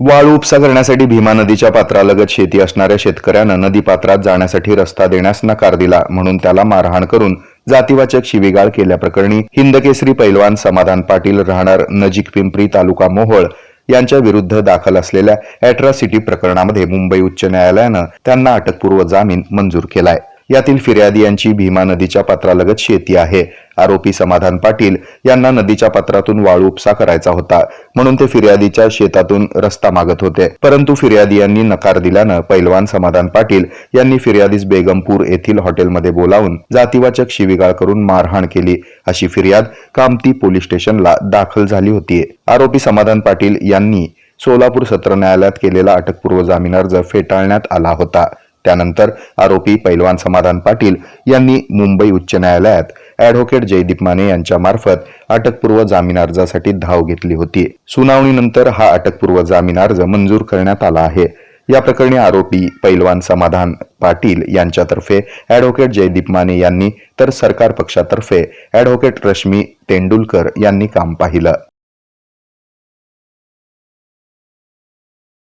वाळू उपसा करण्यासाठी भीमा नदीच्या पात्रालगत शेती असणाऱ्या शेतकऱ्यानं नदी पात्रात जाण्यासाठी रस्ता देण्यास नकार दिला म्हणून त्याला मारहाण करून जातीवाचक शिवीगाळ केल्याप्रकरणी हिंदकेसरी पैलवान समाधान पाटील राहणार नजीक पिंपरी तालुका मोहोळ यांच्या विरुद्ध दाखल असलेल्या अॅट्रॉसिटी प्रकरणामध्ये मुंबई उच्च न्यायालयानं त्यांना अटकपूर्व जामीन मंजूर केलाय. यातील फिर्यादी यांची भीमा नदीच्या पात्रालगत शेती आहे. आरोपी समाधान पाटील यांना नदीच्या पात्रातून वाळू उपसा करायचा होता. म्हणून ते फिर्यादीच्या शेतातून रस्ता मागत होते. परंतु फिर्यादी यांनी नकार दिल्यानं पैलवान समाधान पाटील यांनी फिर्यादीस बेगमपूर येथील हॉटेलमध्ये बोलावून जातीवाचक शिवीगाळ करून मारहाण केली. अशी फिर्याद कामती पोलीस स्टेशनला दाखल झाली होती. आरोपी समाधान पाटील यांनी सोलापूर सत्र न्यायालयात केलेला अटकपूर्व जामीन अर्ज फेटाळण्यात आला होता. त्यानंतर आरोपी पैलवान समाधान पाटील यांनी मुंबई उच्च न्यायालयात ॲडव्होकेट जयदीप माने यांच्यामार्फत अटकपूर्व जामीन अर्जासाठी धाव घेतली होती. सुनावणीनंतर हा अटकपूर्व जामीन अर्ज मंजूर करण्यात आला आहे. या प्रकरणी आरोपी पैलवान समाधान पाटील यांच्यातर्फे ॲडव्होकेट जयदीप माने यांनी तर सरकार पक्षातर्फे ॲडव्होकेट रश्मी तेंडुलकर यांनी काम पाहिलं.